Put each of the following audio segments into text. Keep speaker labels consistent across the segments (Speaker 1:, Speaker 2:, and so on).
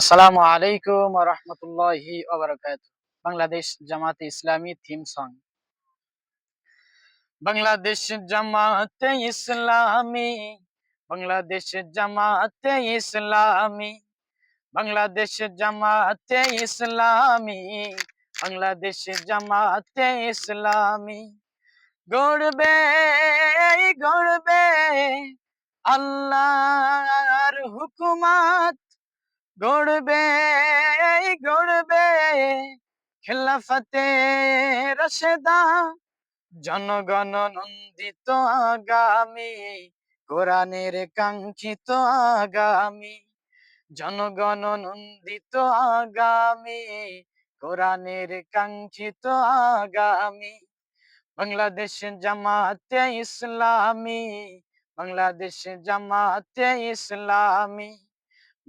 Speaker 1: আসসালামু আলাইকুম রহমতুল্লাহি বাংলাদেশ জামাতে ইসলামী থিম সং বাংলাদেশ জামাতে ইসলামী, বাংলাদেশ জামাতে ইসলামী, বাংলাদেশ জামাতে ইসলামী, বাংলাদেশ জামাতে ইসলামী। গড়বে গড়বে আল্লাহর হুকুমাত গড়বে গড়বে। খেলাফতে রশেদা, জনগণ নন্দিত আগামী, কোরআনের কাঙ্ক্ষিত আগামী। জনগণ নন্দিত আগামী, কোরআনের কাঙ্ক্ষিত আগামী। বাংলাদেশ জামাতে ইসলামী, বাংলাদেশ জামাতে ইসলামী।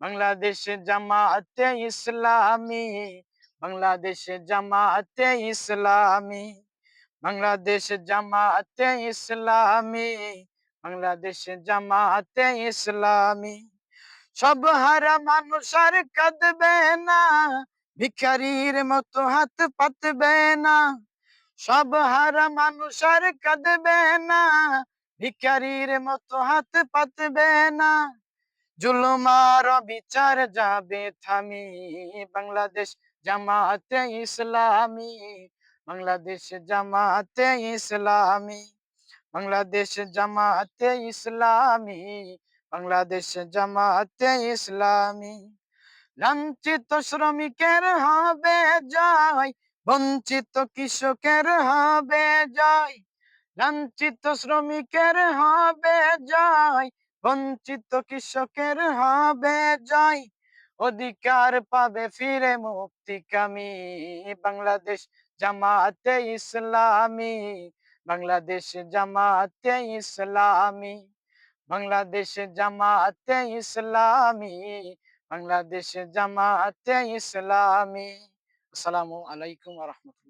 Speaker 1: বাংলাদেশ জামাতে ইসলামী, বাংলাদেশ জামাতে ইসলামী, বাংলাদেশ জামাতে ইসলামী, বাংলাদেশ জামাতে ইসলামী। সব হারা মানুষ আর কাঁদবে না, ভিখারির মতো হাত পাতবে না। সব হারা মানুষ আর কাঁদবে না, ভিখারির মতো হাত পাতবে না। জুলুমার বিচার যাবে থামি। বাংলাদেশ জামাতে ইসলামী, বাংলাদেশ জামাতে ইসলামী, বাংলাদেশ জামাতে ইসলামী, বাংলাদেশ জামাতে ইসলামী। লাঞ্ছিত শ্রমিকের হবে জয়, বঞ্চিত কৃষকের হবে জয়, লাঞ্ছিত শ্রমিকের হবে জয় বঞ্চিত কৃষকের হবে জয়। অধিকার পাবে ফিরে মুক্তিকামী বাংলাদেশ জামাতে ইসলামী। বাংলাদেশ জামাতে ইসলামী। বাংলাদেশ জামাতে ইসলামী। বাংলাদেশ জামাতে ইসলামী। আসসালামু আলাইকুম রহমতুল্লাহ।